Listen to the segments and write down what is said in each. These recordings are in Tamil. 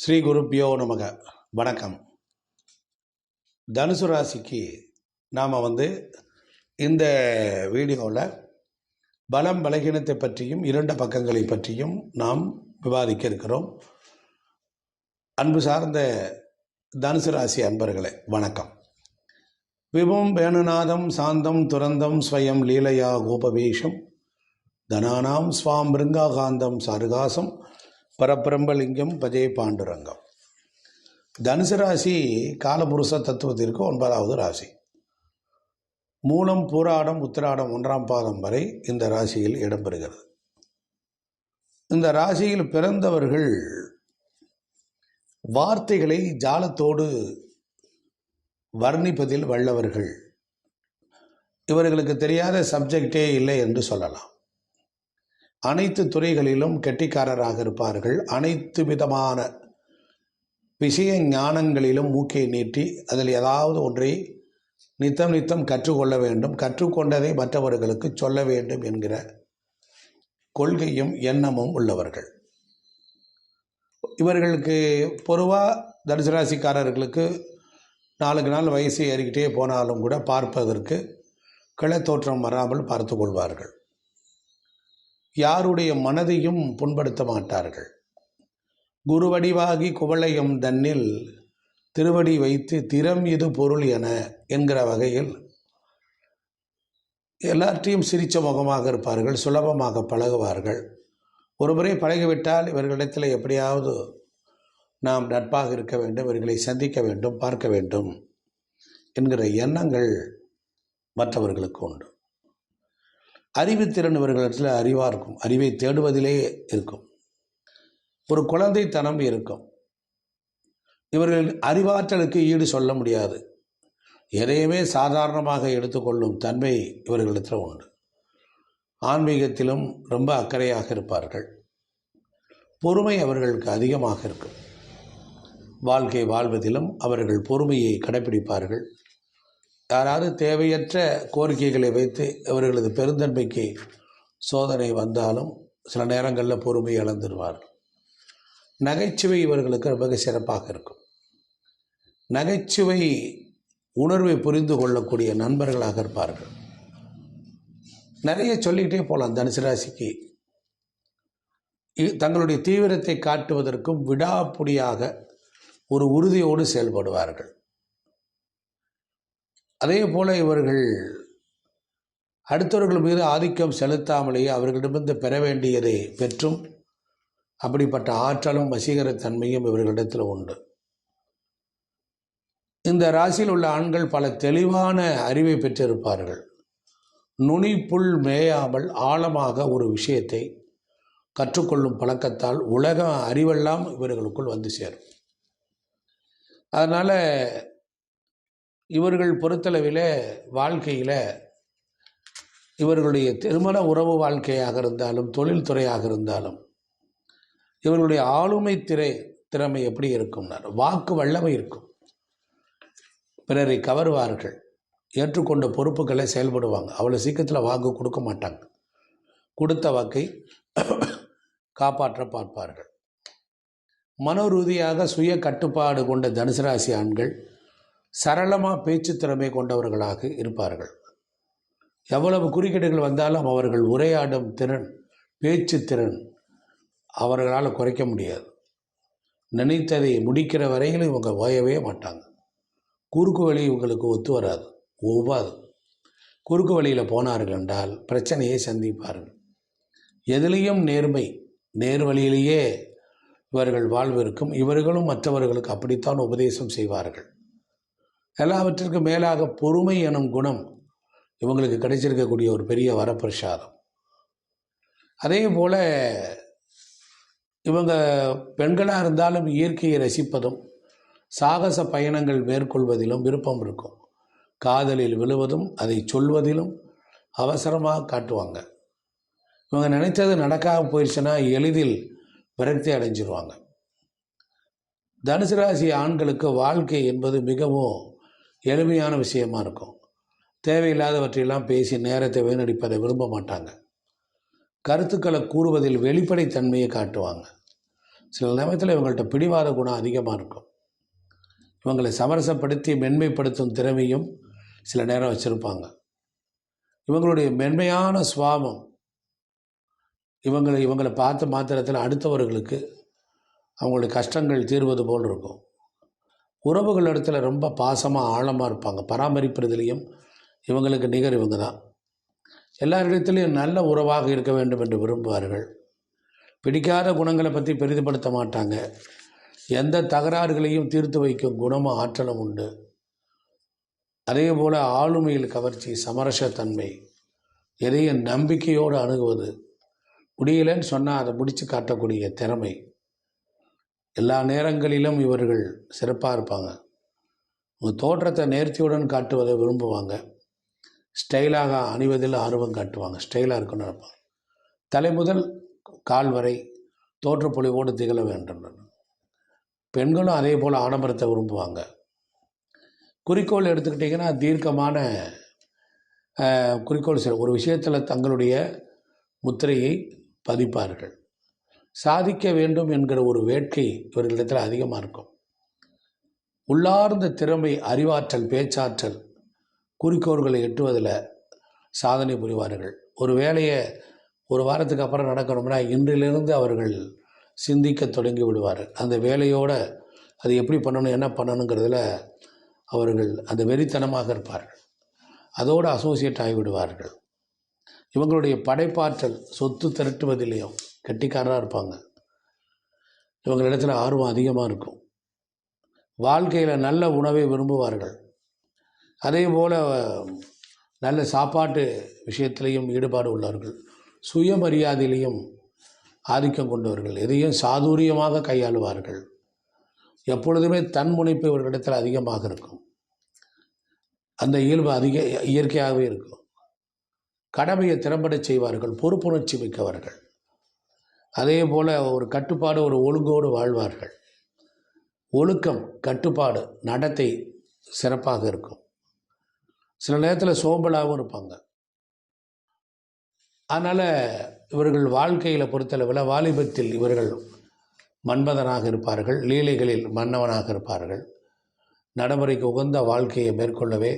ஸ்ரீ குருப்பியோ நமக. வணக்கம். தனுசு ராசிக்கு நாம் வந்து இந்த வீடியோவில் பலம் பலகீனத்தை பற்றியும் இரண்டு பக்கங்களை பற்றியும் நாம் விவாதிக்க இருக்கிறோம். அன்பு சார்ந்த தனுசு ராசி அன்பர்களே வணக்கம். விபம் வேணுநாதம் சாந்தம் துரந்தம் ஸ்வயம் லீலையா கோபவேஷம் தனானாம் ஸ்வாம் பிருங்காகாந்தம் சாருகாசம் பரபிரம்பலிங்கம் பஜே பாண்டுரங்கம். தனுசு ராசி காலபுருஷ தத்துவத்திற்கு ஒன்பதாவது ராசி. மூலம் பூராடம் உத்திராடம் ஒன்றாம் பாதம் வரை இந்த ராசியில் இடம்பெறுகிறது. இந்த ராசியில் பிறந்தவர்கள் வார்த்தைகளை ஜாலத்தோடு வர்ணிப்பதில் வல்லவர்கள். இவர்களுக்கு தெரியாத சப்ஜெக்டே இல்லை என்று சொல்லலாம். அனைத்து துறைகளிலும் கெட்டிக்காரராக இருப்பார்கள். அனைத்து விதமான விஷய ஞானங்களிலும் மூக்கை நீட்டி அதில் ஏதாவது ஒன்றை நித்தம் நித்தம் கற்றுக்கொள்ள வேண்டும். கற்றுக்கொண்டதை மற்றவர்களுக்கு சொல்ல வேண்டும் என்கிற கொள்கையும் எண்ணமும் உள்ளவர்கள். இவர்களுக்கு பொதுவாக தனுசுராசிக்காரர்களுக்கு நாளுக்கு நாள் வயசு ஏறிக்கிட்டே போனாலும் கூட பார்ப்பதற்கு கிளத்தோற்றம் வராமல் பார்த்து கொள்வார்கள். யாருடைய மனதையும் புண்படுத்த மாட்டார்கள். குருவடிவாகி குவளையம் தன்னில் திருவடி வைத்து திறம் இது பொருள் என என்கிற வகையில் எல்லாற்றையும் சிரிச்ச முகமாக இருப்பார்கள் சுலபமாக பழகுவார்கள். ஒரு முறை பழகிவிட்டால் இவர்களிடத்தில் எப்படியாவது நாம் நட்பாக இருக்க வேண்டும் இவர்களை சந்திக்க வேண்டும் பார்க்க வேண்டும் என்கிற எண்ணங்கள் மற்றவர்களுக்கு உண்டு. அறிவுத்திறன் இவர்களிடத்தில் அறிவாக இருக்கும். அறிவை தேடுவதிலே இருக்கும். ஒரு குழந்தைத்தனம் இருக்கும். இவர்கள் அறிவாற்றலுக்கு ஈடு சொல்ல முடியாது. எதையுமே சாதாரணமாக எடுத்துக்கொள்ளும் தன்மை இவர்களிடத்தில் உண்டு. ஆன்மீகத்திலும் ரொம்ப அக்கறையாக இருப்பார்கள். பொறுமை அவர்களுக்கு அதிகமாக இருக்கும். வாழ்க்கை வாழ்வதிலும் அவர்கள் பொறுமையை கடைபிடிப்பார்கள். யாராவது தேவையற்ற கோரிக்கைகளை வைத்து அவர்களது பெருந்தன்மைக்கு சோதனை வந்தாலும் சில நேரங்களில் பொறுமை இழந்துருவார்கள் நகைச்சுவை இவர்களுக்கு மிக சிறப்பாக இருக்கும். நகைச்சுவை உணர்வை புரிந்து கொள்ளக்கூடிய நண்பர்களாக இருப்பார்கள். நிறைய சொல்லிக்கிட்டே போகலாம் தனுசு ராசிக்கு இ- தங்களுடைய தீவிரத்தை காட்டுவதற்கும் விடாப்புடியாக ஒரு உறுதியோடு செயல்படுவார்கள். அதே போல இவர்கள் அடுத்தவர்கள் மீது ஆதிக்கம் செலுத்தாமலேயே அவர்களிடமிருந்து பெற வேண்டியதை பெற்றும் அப்படிப்பட்ட ஆற்றலும் வசீகரத்தன்மையும் இவர்களிடத்தில் உண்டு. இந்த ராசியில் உள்ள ஆண்கள் பல தெளிவான அறிவை பெற்றிருப்பார்கள். நுனிப்புள் மேயாமல் ஆழமாக ஒரு விஷயத்தை கற்றுக்கொள்ளும் பழக்கத்தால் உலக அறிவெல்லாம் இவர்களுக்குள் வந்து சேரும். அதனால் இவர்கள் பொறுத்தளவில் வாழ்க்கையில் இவர்களுடைய திருமண உறவு வாழ்க்கையாக இருந்தாலும் தொழில்துறையாக இருந்தாலும் இவர்களுடைய ஆளுமை திரை திறமை எப்படி இருக்கும்னா வாக்கு வல்லமை இருக்கும். பிறரை கவருவார்கள். ஏற்றுக்கொண்ட பொறுப்புகளை செயல்படுவாங்க. அவ்வளோ சீக்கிரத்தில் வாக்கு கொடுக்க மாட்டாங்க. கொடுத்த வாக்கை காப்பாற்ற பார்ப்பார்கள். மனோ ரீதியாக சுய கட்டுப்பாடு கொண்ட தனுசு ராசி ஆண்கள் சரளமாக பேச்சு திறமை கொண்டவர்களாக இருப்பார்கள். எவ்வளவு குறுக்கீடுகள் வந்தாலும் அவர்கள் உரையாடும் திறன் பேச்சு திறன் அவர்களால் குறைக்க முடியாது. நினைத்ததை முடிக்கிற வரையில் இவங்க ஓயவே மாட்டாங்க. குறுக்கு வழி இவங்களுக்கு ஒத்து வராது. ஒவ்வாது. குறுக்கு வழியில் போனார்கள் என்றால் பிரச்சனையை சந்திப்பார்கள். எதிலையும் நேர்மை நேர் வழியிலேயே இவர்கள் வாழ்விருக்கும். இவர்களும் மற்றவர்களுக்கு அப்படித்தான் உபதேசம் செய்வார்கள். எல்லாவற்றிற்கும் மேலாக பொறுமை எனும் குணம் இவங்களுக்கு கிடைச்சிருக்கக்கூடிய ஒரு பெரிய வரப்பிரசாதம். அதே போல் இவங்க பெண்களாக இருந்தாலும் இயற்கையை ரசிப்பதும் சாகச பயணங்கள் மேற்கொள்வதிலும் விருப்பம் இருக்கும். காதலில் விழுவதும் அதை சொல்வதிலும் அவசரமாக காட்டுவாங்க. இவங்க நினைத்தது நடக்காம போயிடுச்சுன்னா எளிதில் விரக்தி அடைஞ்சிருவாங்க. தனுசு ராசி ஆண்களுக்கு வாழ்க்கை என்பது மிகவும் எளிமையான விஷயமா இருக்கும். தேவையில்லாதவற்றையெல்லாம் பேசி நேரத்தை வீணடிப்பதை விரும்ப மாட்டாங்க. கருத்துக்களை கூறுவதில் வெளிப்படைத்தன்மையை காட்டுவாங்க. சில நேரத்தில் இவங்கள்ட்ட பிடிவாத குணம் அதிகமாக இருக்கும். இவங்களை சமரசப்படுத்தி மென்மைப்படுத்தும் திறமையும் சில நேரம் வச்சுருப்பாங்க. இவங்களுடைய மென்மையான சுவாபம் இவங்களை இவங்களை பார்த்த மாத்திரத்தில் அடுத்தவர்களுக்கு அவங்களுடைய கஷ்டங்கள் தீர்வது போல் இருக்கும். உறவுகள் இடத்துல ரொம்ப பாசமாக ஆழமாக இருப்பாங்க. பராமரிப்பதிலையும் இவங்களுக்கு நிகர் இவங்க தான். எல்லாரிடத்துலையும் நல்ல உறவாக இருக்க வேண்டும் என்று விரும்புவார்கள். பிடிக்காத குணங்களை பற்றி பெரிதுபடுத்த மாட்டாங்க. எந்த தகராறுகளையும் தீர்த்து வைக்கும் குணமும் ஆற்றலும் உண்டு. அதே போல் ஆளுமையில் கவர்ச்சி சமரசத்தன்மை எதையும் நம்பிக்கையோடு அணுகுவது முடியலன்னு சொன்னால் அதை முடித்து காட்டக்கூடிய திறமை. எல்லா நேரங்களிலும் இவர்கள் சிறப்பாக இருப்பாங்க. உங்கள் தோற்றத்தை நேர்த்தியுடன் காட்டுவதை விரும்புவாங்க. ஸ்டைலாக அணிவதில் ஆர்வம் காட்டுவாங்க. ஸ்டைலாக இருக்குன்னு நினைப்பாங்க. தலை முதல் கால் வரை தோற்றப்பொழிவோடு திகழ வேண்டும். பெண்களும் அதே போல் ஆடம்பரத்தை விரும்புவாங்க. குறிக்கோள் எடுத்துக்கிட்டிங்கன்னா தீர்க்கமான குறிக்கோள் ஒரு விஷயத்தில் தங்களுடைய முத்திரையை பதிப்பார்கள். சாதிக்க வேண்டும் என்கிற ஒரு வேட்கை இவர்களிடத்தில் அதிகமாக இருக்கும். உள்ளார்ந்த திறமை அறிவாற்றல் பேச்சாற்றல் குறிக்கோள்களை எட்டுவதில் சாதனை புரிவார்கள். ஒரு வேலையை ஒரு வாரத்துக்கு அப்புறம் நடக்கணும்னா இன்றிலிருந்து அவர்கள் சிந்திக்க தொடங்கி விடுவார்கள். அந்த வேலையோடு அது எப்படி பண்ணணும் என்ன பண்ணணுங்கிறதுல அவர்கள் அந்த வெறித்தனமாக இருப்பார்கள். அதோடு அசோசியேட் ஆகிவிடுவார்கள். இவங்களுடைய படைப்பாற்றல் சொத்து திரட்டுவதிலையும் கட்டிக்காரராக இருப்பாங்க. இவங்களிடத்தில் ஆர்வம் அதிகமாக இருக்கும். வாழ்க்கையில் நல்ல உணவை விரும்புவார்கள். அதே போல் நல்ல சாப்பாட்டு விஷயத்திலையும் ஈடுபாடு உள்ளவர்கள் சுயமரியாதையிலையும் ஆதிக்கம் கொண்டவர்கள் எதையும் சாதுரியமாக கையாளுவார்கள். எப்பொழுதுமே தன் முனைப்பு இவர்களிடத்தில் அதிகமாக இருக்கும். அந்த இயல்பு அதிக இயற்கையாகவே இருக்கும். கடமையை திறம்பட செய்வார்கள் பொறுப்புணர்ச்சி மிக்கவர்கள். அதே போல் ஒரு கட்டுப்பாடு ஒரு ஒழுங்கோடு வாழ்வார்கள். ஒழுக்கம் கட்டுப்பாடு நடத்தை சிறப்பாக இருக்கும். சில நேரத்தில் சோம்பலாகவும் இருப்பாங்க. அதனால் இவர்கள் வாழ்க்கையில் பொறுத்தளவில் வாலிபத்தில் இவர்கள் மன்மதனாக இருப்பார்கள் லீலைகளில் மன்னவனாக இருப்பார்கள். நடைமுறைக்கு உகந்த வாழ்க்கையை மேற்கொள்ளவே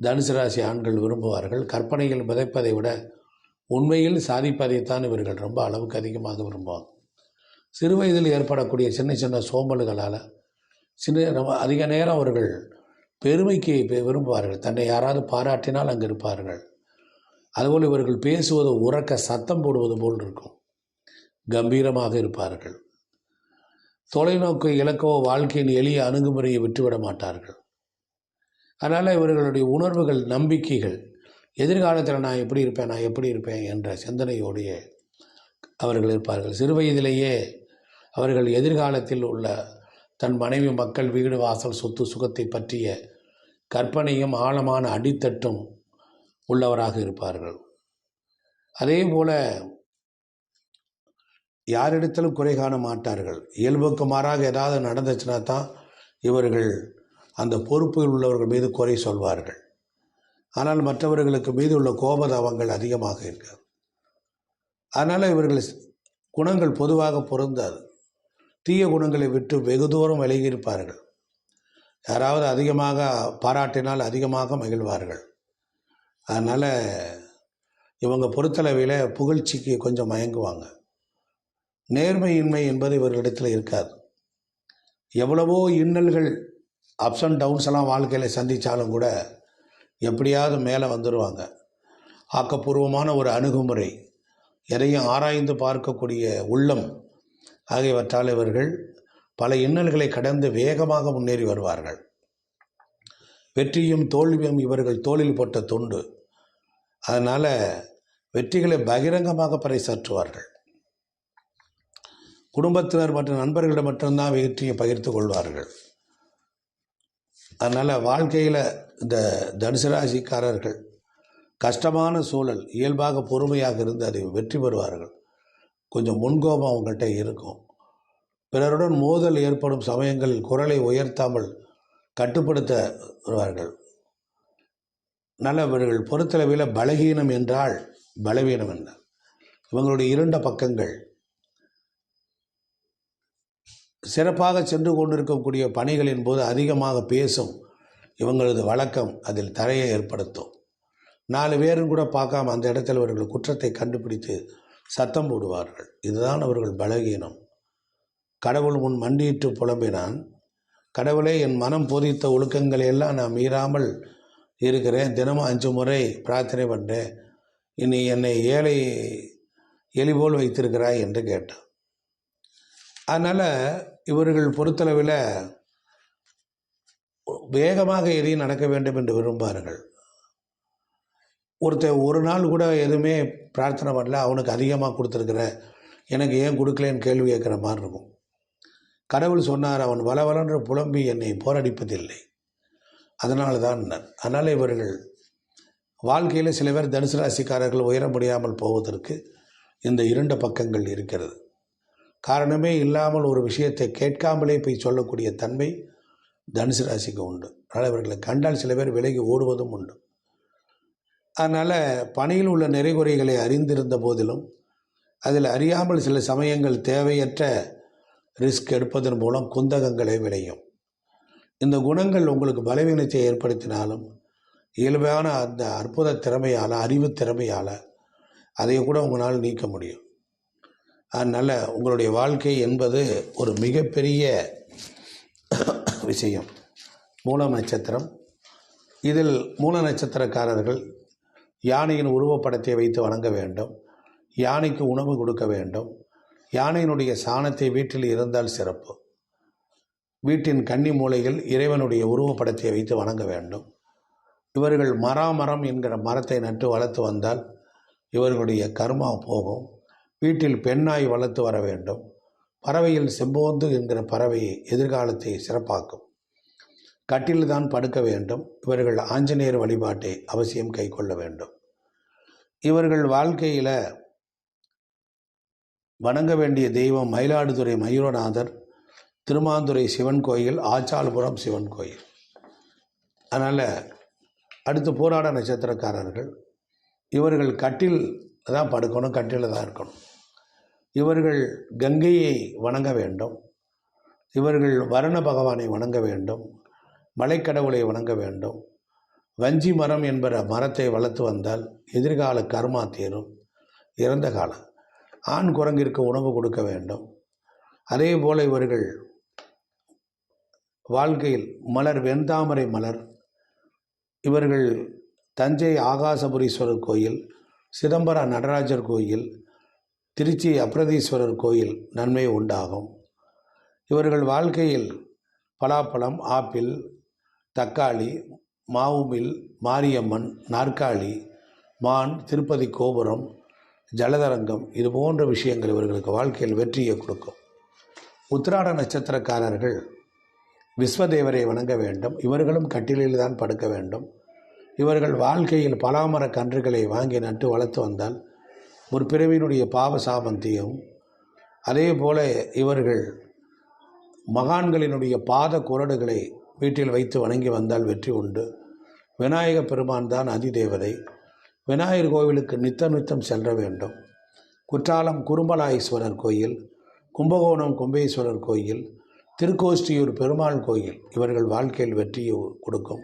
தனுசு ராசி ஆண்கள் விரும்புவார்கள். கற்பனையில் மிதைப்பதை விட உண்மையில் சாதிப்பதைத்தான் இவர்கள் ரொம்ப அளவுக்கு அதிகமாக விரும்புவாங்க. சிறு வயதில் ஏற்படக்கூடிய சின்ன சின்ன சோம்பல்களால் சின்ன நம்ம அதிக நேரம் அவர்கள் பெருமைக்கு பெ- விரும்புவார்கள். தன்னை யாராவது பாராட்டினால் அங்கே இருப்பார்கள். அதுபோல் இவர்கள் பேசுவது உறக்க சத்தம் போடுவது போல் இருக்கும். கம்பீரமாக இருப்பார்கள். தொலைநோக்கு இலக்கோ வாழ்க்கையின் எளிய அணுகுமுறையை விட்டுவிட மாட்டார்கள். அதனால் இவர்களுடைய உணர்வுகள் நம்பிக்கைகள் எதிர்காலத்தில் நான் எப்படி இருப்பேன் நான் எப்படி இருப்பேன் என்ற சிந்தனையோடைய அவர்கள் இருப்பார்கள். சிறு வயதிலேயே அவர்கள் எதிர்காலத்தில் உள்ள தன் மனைவி மக்கள் வீடு வாசல் சொத்து சுகத்தை பற்றிய கற்பனையும் ஆழமான அடித்தட்டும் உள்ளவராக இருப்பார்கள். அதே போல யாரிடத்திலும் குறை காண மாட்டார்கள். இயல்புக்கு மாறாக ஏதாவது நடந்துச்சுன்னா தான் இவர்கள் அந்த பொறுப்பில் உள்ளவர்கள் மீது குறை சொல்வார்கள். ஆனால் மற்றவர்களுக்கு மீது உள்ள கோபதாபங்கள் அதிகமாக இருக்காது. அதனால் இவர்கள் குணங்கள் பொதுவாக பொருந்தாது. தீய குணங்களை விட்டு வெகு தூரம் விலகி இருப்பார்கள் யாராவது அதிகமாக பாராட்டினால் அதிகமாக மகிழ்வார்கள். அதனால் இவங்க பொறுத்தளவில் புகழ்ச்சிக்கு கொஞ்சம் மயங்குவாங்க. நேர்மையின்மை என்பது இவர்களிடத்தில் இருக்காது. எவ்வளவோ இன்னல்கள் அப்ஸ் அண்ட் டவுன்ஸ் எல்லாம் வாழ்க்கையில் சந்தித்தாலும் கூட எப்படியாவது மேலே வந்துடுவாங்க ஆக்கப்பூர்வமான ஒரு அணுகுமுறை எதையும் ஆராய்ந்து பார்க்கக்கூடிய உள்ளம் ஆகியவற்றால் இவர்கள் பல இன்னல்களை கடந்து வேகமாக முன்னேறி வருவார்கள். வெற்றியும் தோல்வியும் இவர்கள் தோளில் போட்ட தொண்டு. அதனால் வெற்றிகளை பகிரங்கமாக பறைசாற்றுவார்கள். குடும்பத்தினர் மற்றும் நண்பர்களிடம் மட்டும்தான் வெற்றியை பகிர்ந்து கொள்வார்கள். அதனால் வாழ்க்கையில் இந்த தனுசு ராசிக்காரர்கள் கஷ்டமான சூழல் இயல்பாக பொறுமையாக இருந்து அதை வெற்றி பெறுவார்கள். கொஞ்சம் முன்கோபம் அவங்கள்ட்ட இருக்கும். பிறருடன் மோதல் ஏற்படும் சமயங்களில் குரலை உயர்த்தாமல் கட்டுப்படுத்த வருவார்கள். நல்ல இவர்கள் பொறுத்தளவில் பலகீனம் என்றால் பலவீனம் என்ன? இவங்களுடைய இருண்ட பக்கங்கள். சிறப்பாக சென்று கொண்டிருக்கக்கூடிய பணிகளின் போது அதிகமாக பேசும் இவங்களது வழக்கம் அதில் தரையை ஏற்படுத்தும். நாலு பேரும் கூட பார்க்காம அந்த இடத்தில் அவர்கள் குற்றத்தை கண்டுபிடித்து சத்தம் போடுவார்கள். இதுதான் அவர்கள் பலகீனம். கடவுள் முன் மண்டியிட்டு புலம்பினான். கடவுளே என் மனம் போதித்த ஒழுக்கங்களை எல்லாம் நான் மீறாமல் இருக்கிறேன். தினமும் அஞ்சு முறை பிரார்த்தனை பண்ணுறேன் இனி என்னை ஏழை எலிபோல் வைத்திருக்கிறாய் என்று கேட்டான். அதனால் இவர்கள் பொறுத்தளவில் வேகமாக எதையும் நடக்க வேண்டும் என்று விரும்பார்கள். ஒருத்தர் ஒரு நாள் கூட எதுவுமே பிரார்த்தனை பண்ணல அவனுக்கு அதிகமாக கொடுத்துருக்குற எனக்கு ஏன் கொடுக்கலன்னு கேள்வி கேட்குற மாதிரி இருக்கும். கடவுள் சொன்னார் அவன் வளவலன்று புலம்பி என்னை போரடிப்பதில்லை. அதனால தான் அதனால் இவர்கள் வாழ்க்கையில் சில பேர் தனுசு ராசிக்காரர்கள் உயர முடியாமல் போவதற்கு இந்த இரண்டு பக்கங்கள் இருக்கிறது. காரணமே இல்லாமல் ஒரு விஷயத்தை கேட்காமலே போய் சொல்லக்கூடிய தன்மை தனுசு ராசிக்கு உண்டு. அதனால் இவர்களை கண்டால் சில பேர் விலகி ஓடுவதும் உண்டு. அதனால் பணியில் உள்ள நிறைகுறைகளை அறிந்திருந்த போதிலும் அதில் அறியாமல் சில சமயங்கள் தேவையற்ற ரிஸ்க் எடுப்பதன் மூலம் குந்தகங்களை விளையும். இந்த குணங்கள் உங்களுக்கு பலவீனத்தை ஏற்படுத்தினாலும் இயல்பான அந்த அற்புத திறமையால் அறிவு திறமையால் அதை கூட உங்களால் நீக்க முடியும். அதனால் உங்களுடைய வாழ்க்கை என்பது ஒரு மிகப்பெரிய விஷயம். மூல நட்சத்திரம். இதில் மூல நட்சத்திரக்காரர்கள் யானையின் உருவப்படத்தை வைத்து வணங்க வேண்டும். யானைக்கு உணவு கொடுக்க வேண்டும். யானையினுடைய சாணத்தை வீட்டில் இருந்தால் சிறப்பு. வீட்டின் கன்னி மூலையில் இறைவனுடைய உருவப்படத்தை வைத்து வணங்க வேண்டும். இவர்கள் மராமரம் என்கிற மரத்தை நட்டு வளர்த்து வந்தால் இவர்களுடைய கர்மா போகும். வீட்டில் பெண்ணாய் வளர்த்து வர வேண்டும். பறவையில் செம்போந்து என்கிற பறவையை எதிர்காலத்தை சிறப்பாக்கும். கட்டில் தான் படுக்க வேண்டும். இவர்கள் ஆஞ்சநேயர் வழிபாட்டை அவசியம் கைக்கொள்ள வேண்டும். இவர்கள் வாழ்க்கையில் வணங்க வேண்டிய தெய்வம் மயிலாடுதுறை மயூரநாதர் திருமாந்துறை சிவன் கோயில் ஆச்சால்புரம் சிவன் கோயில். அதனால் அடுத்து போராட நட்சத்திரக்காரர்கள் இவர்கள் கட்டில் தான் படுக்கணும் கட்டில் தான் இருக்கணும். இவர்கள் கங்கையை வணங்க வேண்டும். இவர்கள் வருண பகவானை வணங்க வேண்டும். மலைக்கடவுளை வணங்க வேண்டும். வஞ்சி மரம் என்பற மரத்தை வளர்த்து வந்தால் எதிர்கால கர்மா தீரும். இறந்த காலம் ஆண் குரங்கிற்கு உணவு கொடுக்க வேண்டும். அதே போல் இவர்கள் வாழ்க்கையில் மலர் வெண்தாமரை மலர் இவர்கள் தஞ்சை ஆகாசபுரீஸ்வரர் கோயில் சிதம்பரம் நடராஜர் கோயில் திருச்சி அப்ரதீஸ்வரர் கோயில் நன்மை உண்டாகும். இவர்கள் வாழ்க்கையில் பலாப்பழம் ஆப்பிள் தக்காளி மாவுமில் மாரியம்மன் நாற்காலி மான் திருப்பதி கோபுரம் ஜலதரங்கம் இது போன்ற விஷயங்கள் இவர்களுக்கு வாழ்க்கையில் வெற்றியை கொடுக்கும். உத்திராட நட்சத்திரக்காரர்கள் விஸ்வதேவரை வணங்க வேண்டும். இவர்களும் கட்டிலில் தான் படுக்க வேண்டும். இவர்கள் வாழ்க்கையில் பலாமர கன்றுகளை வாங்கி நட்டு வளர்த்து வந்தால் ஒரு பிறவியினுடைய பாவ சாமந்தியம் அதே போல இவர்கள் மகான்களினுடைய பாத குரடுகளை வீட்டில் வைத்து வணங்கி வந்தால் வெற்றி உண்டு. விநாயக பெருமான் தான் அதிதேவதை. விநாயகர் கோவிலுக்கு நித்தம் நித்தம் செல்ல வேண்டும். குற்றாலம் குறும்பலாயீஸ்வரர் கோயில் கும்பகோணம் கும்பேஸ்வரர் கோயில் திருக்கோஷ்டியூர் பெருமாள் கோயில் இவர்கள் வாழ்க்கையில் வெற்றியை கொடுக்கும்.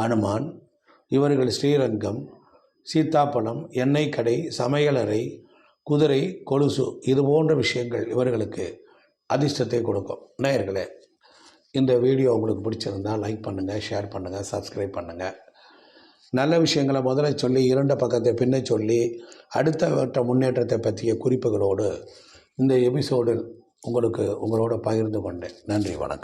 ஹனுமான் இவர்கள் ஸ்ரீரங்கம் சீத்தாப்பழம் எண்ணெய் கடை சமையலறை குதிரை கொலுசு இது போன்ற விஷயங்கள் இவர்களுக்கு அதிர்ஷ்டத்தை கொடுக்கும். நேயர்களே இந்த வீடியோ உங்களுக்கு பிடிச்சிருந்தால் லைக் பண்ணுங்கள் ஷேர் பண்ணுங்கள் சப்ஸ்கிரைப் பண்ணுங்கள் நல்ல விஷயங்களை முதல்ல சொல்லி இரண்ட பக்கத்தை பின்ன சொல்லி அடுத்த வட்ட முன்னேற்றத்தை பற்றிய குறிப்புகளோடு இந்த எபிசோடில் உங்களுக்கு உங்களோட பகிர்ந்து கொண்டேன். நன்றி வணக்கம்.